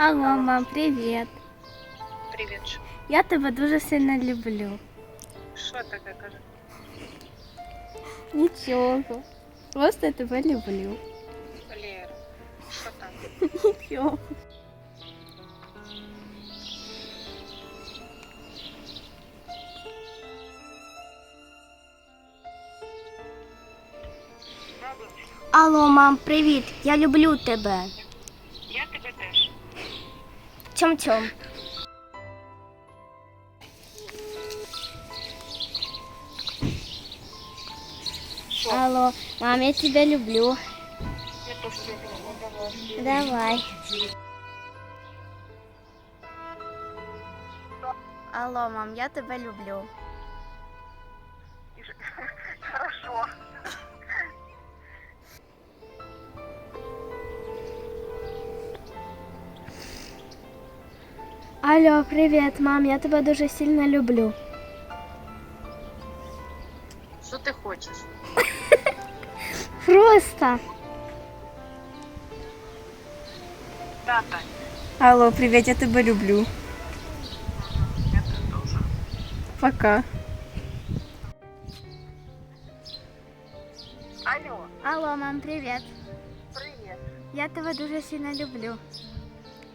Алло, мам, привіт. Привіт. що- Я тебе дуже сильно люблю. Що таке каже? Нічого. Просто я тебе люблю. Лєра, що там? Нічого. Алло, мам, привіт. Я люблю тебе. Що? Алло, мам, я тебя люблю. Я люблю. Давай. Алло, мам, я тебе люблю. Алло, привіт, мам, я тебе дуже сильно люблю. Що ти хочеш? Просто. Тата. Алло, привет, я тебя люблю. Я тебе теж. Пока. Алло, Алло, мам, привіт. привіт. Я тебе дуже сильно люблю.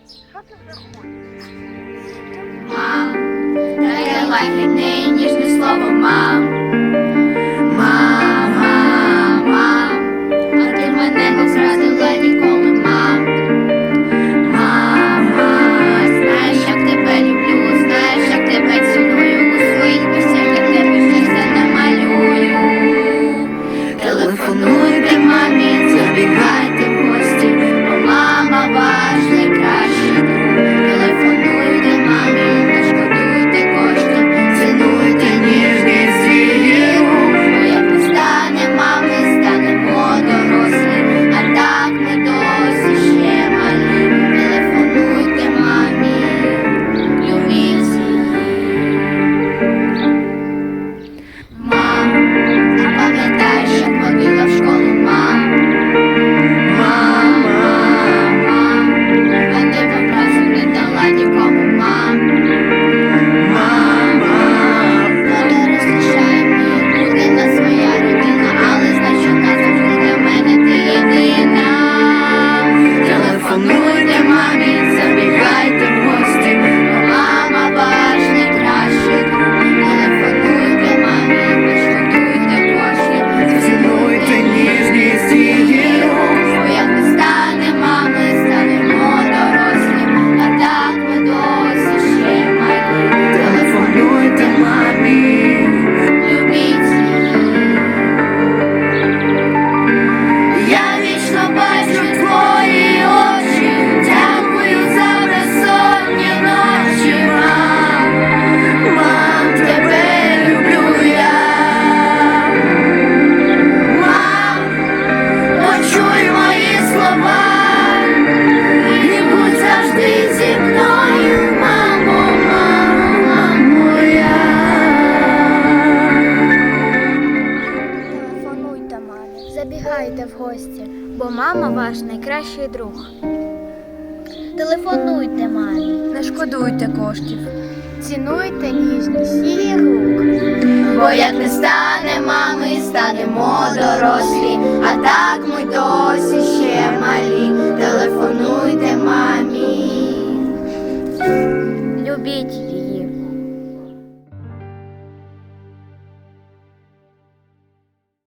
Що вже хочеш? Таке лагідне і ніжне слово мам. Мам, мам, мам. А ти мене не зрадила ніколи, мам. Мама, знаєш, як тебе люблю, знаєш, як тебе ціную. Своїх піснях я тебе щастя намалюю. Телефонуйте мамі, забігайте гості, бо мама ваш найкращий друг. Телефонуйте мамі, Не шкодуйте коштів. цінуйте ніжність її рук. Бо як не стане мами, станемо дорослі, а так ми досі ще малі. Телефонуйте мамі. Любіть її.